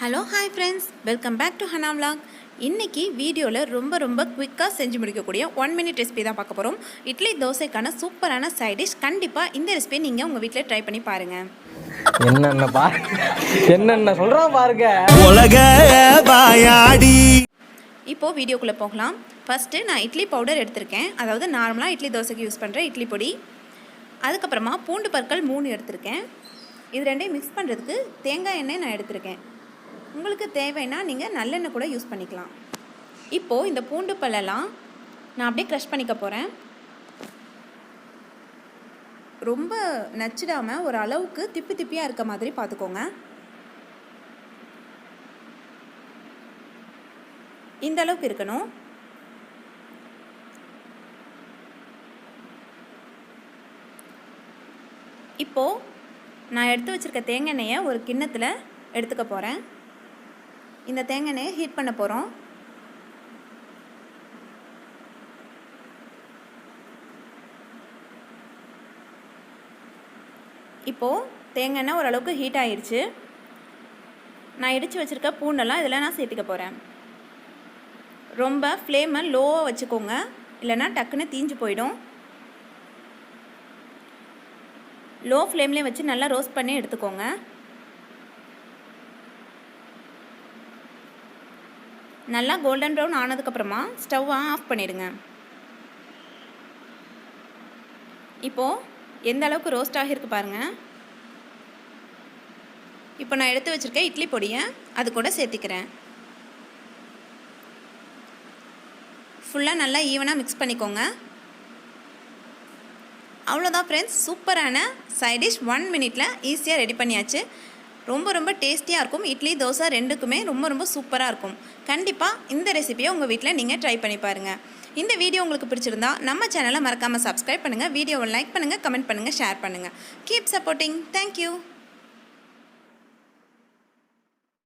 Hello hi friends welcome back to Hana vlog. இன்னைக்கு வீடியோவில் ரொம்ப ரொம்ப குவிக்காக செஞ்சு முடிக்கக்கூடிய ஒன் மினிட் ரெசிபி தான் பார்க்க போகிறோம் இட்லி தோசைக்கான சூப்பரான சைட் டிஷ் கண்டிப்பாக இந்த ரெசிபியை நீங்கள் உங்கள் வீட்டில் ட்ரை பண்ணி பாருங்கள் என்னென்ன பா என்னென்ன சொல்றான் பாருங்க. உலக வாயாடி. இப்போது வீடியோக்குள்ளே போகலாம். ஃபஸ்ட்டு நான் இட்லி பவுடர் எடுத்திருக்கேன். அதாவது நார்மலாக இட்லி தோசைக்கு யூஸ் பண்ணுற இட்லி பொடி. அதுக்கப்புறமா பூண்டு பற்கள் மூணு எடுத்திருக்கேன். இது ரெண்டையும் மிக்ஸ் பண்ணுறதுக்கு தேங்காய் எண்ணெய் நான் எடுத்திருக்கேன். உங்களுக்கு தேவைன்னா நீங்கள் நல்லெண்ணெய் கூட யூஸ் பண்ணிக்கலாம். இப்போது இந்த பூண்டு பல்லெல்லாம் நான் அப்படியே க்ரஷ் பண்ணிக்க போகிறேன் ரொம்ப நச்சிடாமல் ஒரு அளவுக்கு திப்பி திப்பியாக இருக்க மாதிரி பார்த்துக்கோங்க இந்த அளவுக்கு இருக்கணும். இப்போது நான் எடுத்து வச்சுருக்க தேங்காய் எண்ணெயை ஒரு கிண்ணத்தில் எடுத்துக்க போகிறேன் இந்த தேங்காய் எண்ணெயை ஹீட் பண்ண போகிறோம் இப்போது தேங்காய் எண்ணெய் ஓரளவுக்கு ஹீட் ஆயிடுச்சு நான் இடித்து வச்சுருக்க பூண்டெல்லாம் இதில் நான் சேர்த்துக்க போகிறேன் ரொம்ப ஃப்ளேமை லோவாக வச்சுக்கோங்க. இல்லைன்னா டக்குன்னு தீஞ்சு போயிடும். லோ ஃப்ளேம்லேயே வச்சு நல்லா ரோஸ்ட் பண்ணி எடுத்துக்கோங்க. நல்லா கோல்டன் ப்ரௌன் ஆனதுக்கப்புறமா ஸ்டவ்வை ஆஃப் பண்ணிடுங்க. இப்போது எந்த அளவுக்கு ரோஸ்ட் ஆகியிருக்கு பாருங்கள் இப்போ நான் எடுத்து வச்சுருக்க இட்லி பொடியை அது கூட சேர்த்திக்கிறேன். ஃபுல்லாக நல்லா ஈவனாக மிக்ஸ் பண்ணிக்கோங்க. அவ்வளோதான் ஃப்ரெண்ட்ஸ் சூப்பரான சைடிஷ் ஒன் மினிட்டில் ஈஸியாக ரெடி பண்ணியாச்சு. ரொம்ப ரொம்ப டேஸ்டியாக இருக்கும். இட்லி தோசை ரெண்டுக்குமே ரொம்ப ரொம்ப சூப்பராக இருக்கும். கண்டிப்பாக இந்த ரெசிபியை உங்கள் வீட்டில் நீங்கள் ட்ரை பண்ணி பாருங்கள் இந்த வீடியோ உங்களுக்கு பிடிச்சிருந்தா நம்ம சேனலை மறக்காமல் சப்ஸ்கிரைப் பண்ணுங்கள் வீடியோவை லைக் பண்ணுங்கள் கமெண்ட் பண்ணுங்கள் ஷேர் பண்ணுங்கள் கீப் சப்போர்ட்டிங் தேங்க்யூ